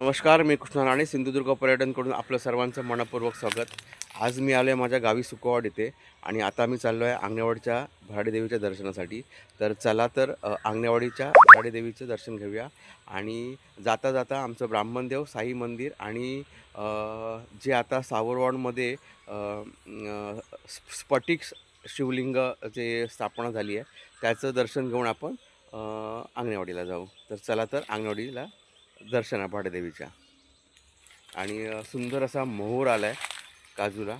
नमस्कार मी कृष्णा राणे सिंधुदुर्ग पर्यटनकडून आपलं सर्वांचं मनपूर्वक स्वागत. आज मी आलो आहे माझ्या गावी सुकोवाड इथे आणि आता मी चाललो आहे आंगणेवाडीच्या भराडीदेवीच्या दर्शनासाठी. तर चला तर आंगणेवाडीच्या भराडीदेवीचं दर्शन घेऊया. आणि जाता जाता आमचं ब्राह्मणदेव साई मंदिर आणि जे आता सावरवाडमध्ये स्फटिक शिवलिंग जे स्थापना झाली आहे त्याचं दर्शन घेऊन आपण आंगणेवाडीला जाऊ. तर चला तर आंगणेवाडीला दर्शन आहे आणि सुंदर असा मोहोर आला आहे काजूला.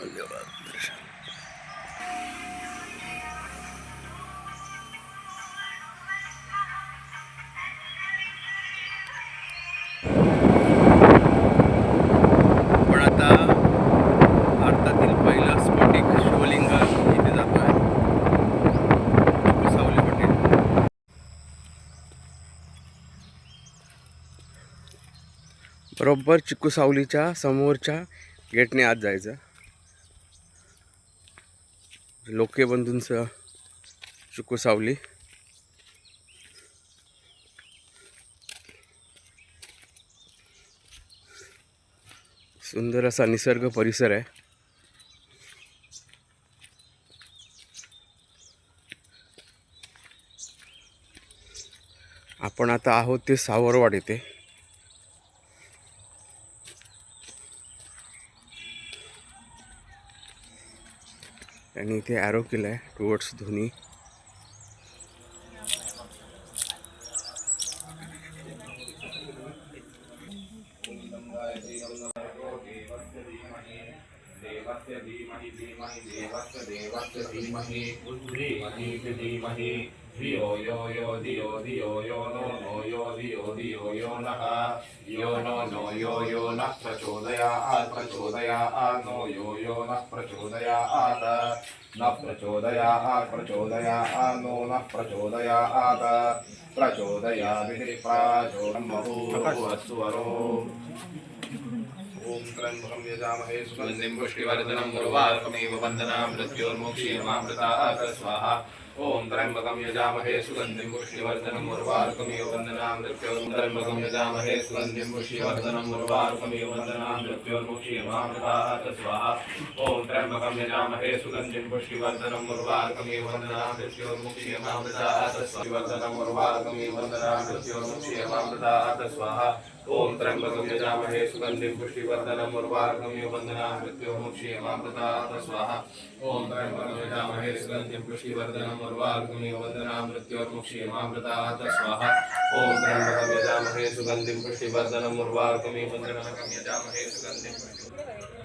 पाटील. बरोबर चिक्कू सावलीच्या समोरच्या गेटने आत जायचं. लोके बंधूंचं चुकू सावली. सुंदर असा निसर्ग परिसर आहे. आपण आता आहोत ते सावरवाड येथे. त्यांनी इथे ॲरो केला आहे टुवर्ड्स धोनी. देवस्य धीमहि धीमहि देवस्य देवस्य धीमहि धीमहि धीमहि धियो यो यो धियो धियो यो नो नो यो धियो धियो यो नः। यो नो नो यो यो नः प्रचोदयात् प्रचोदयात् नो यो यो नः प्रचोदयात् न प्रचोदयात् नो नः प्रचोदयात् प्रचोदयाभिः प्राचोदमभूवस्वरो ॐ त्र्यम्बकं यजामहे सुगन्धिं पुष्टिवर्धनं गुरुवार्कमेव वन्दनां मृत्योर्मुक्षीयमामृतात् स्वाहा ॐ त्र्यम्बकं यजामहे सुगन्धिं पुष्टिवर्धनं उर्वारुकमिव वन्दनां मृत्योर् यजामहे सुगन्धिं पुष्टिवर्धनं उर्वारुकमिव वन्दनां मृत्योर्मुक्षीयमामृतात् स्वाहा। ॐ त्र्यम्बकं यजामहे सुगन्धिं पुष्टिवर्धनं उर्वारुकमिव वन्दनां मृत्योर्मुक्षीयमामृतात् स्वाहा। गुरुवार्कमेव वन्दनां मृत्योर्मुक्षीयमामृतात् स्वाहा। ॐ त्र्यम्बकं यजामहे सुगन्धिं पुष्टिवर्धनं उर्वारुकमिव वन्दनां मृत्योर्मुक्षीयमामृतात् स्वाहा ॐ त्र्यम्बकं यजामहे सुगन्धिं पुष्टिवर्धनं उर्वारुकमिव वन्दनां मृत्योर्मुक्षीयमामृतात् स्वाहा ॐ त्र्यम्बकं यजामहे सुगन्धिं पुष्टिवर्धनं उर्वारुकमिव वन्दनां यजामहे सुगन्धिं पुष्टिवर्धनं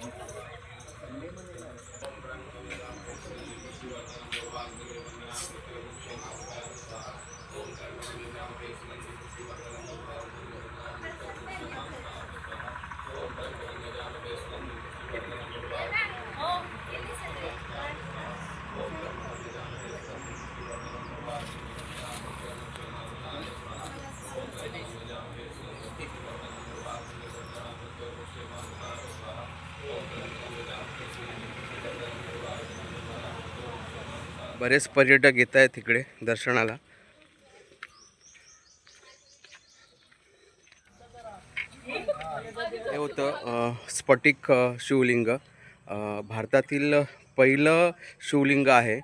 बरेच पर्यटक येत आहेत तिकडे दर्शनाला. हे होतं स्फटिक शिवलिंग. भारतातील पहिलं शिवलिंग आहे.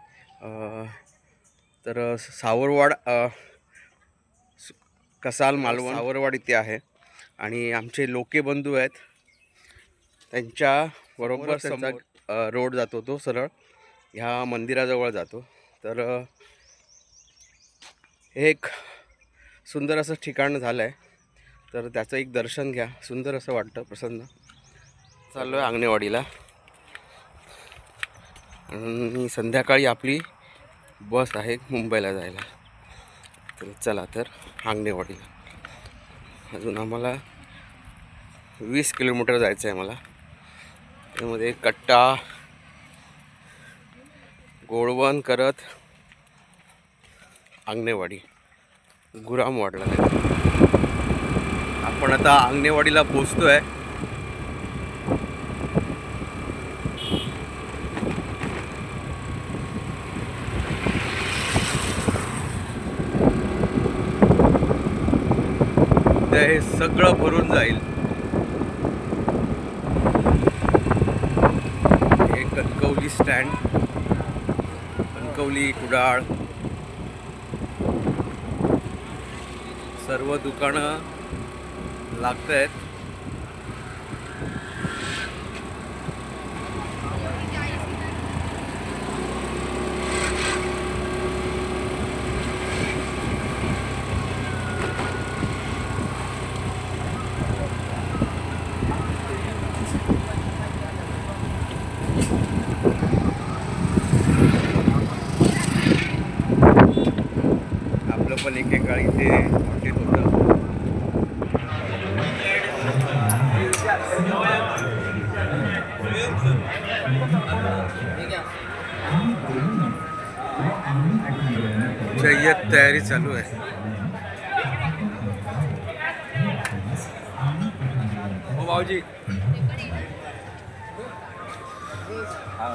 तर सावरवाड कसाल मालवण. सावरवाड इथे आहे. आणि आमचे लोके बंधू आहेत. त्यांच्या बरोबर समोर रोड जातो तो सरळ. ह्या मंदिराजवळ जातो. तर एक सुंदर असं ठिकाण झालं आहे तर त्याचं एक दर्शन घ्या. सुंदर असं वाटतं प्रसन्न. चाललो आहे आंगणेवाडीला. आणि संध्याकाळी आपली बस आहे मुंबईला जायला. तर चला तर आंगणेवाडीला. अजून आम्हाला वीस किलोमीटर जायचं आहे मला त्यामध्ये कट्टा गोळवण करत आंगणेवाडी गुरामवाडला आपण आता आंगणेवाडीला पोचतो आहे हे सगळं भरून जाईल. हे कणकवली स्टँड कणकवली कुडाळ. सर्व दुकानं लागत आहेत पण एकेकाळ इथे हॉटेल होतं. जय्यत तयारी चालू आहे. हो भाऊजी. हा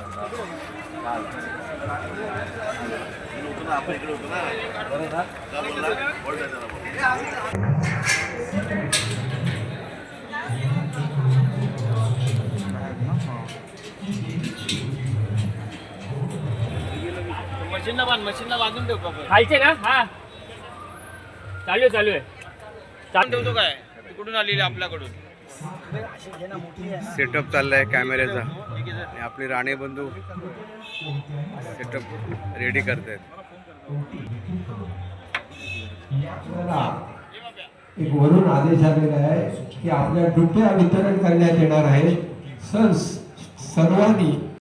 मशीनला बांध मशीनला बांधून ठेव खायचे ना हा. चालू आहे चालू आहे. चालून ठेवतो काय? तिकडून आलेली आपल्याकडून? सेटअप चाललाय कॅमेऱ्याचा आणि आपले राणे बंधू सेटअप रेडी करतायत. एक वरून आदेश आलेला आहे की आपल्या डुट्या वितरण करण्यात येणार आहे. सर सर्वांनी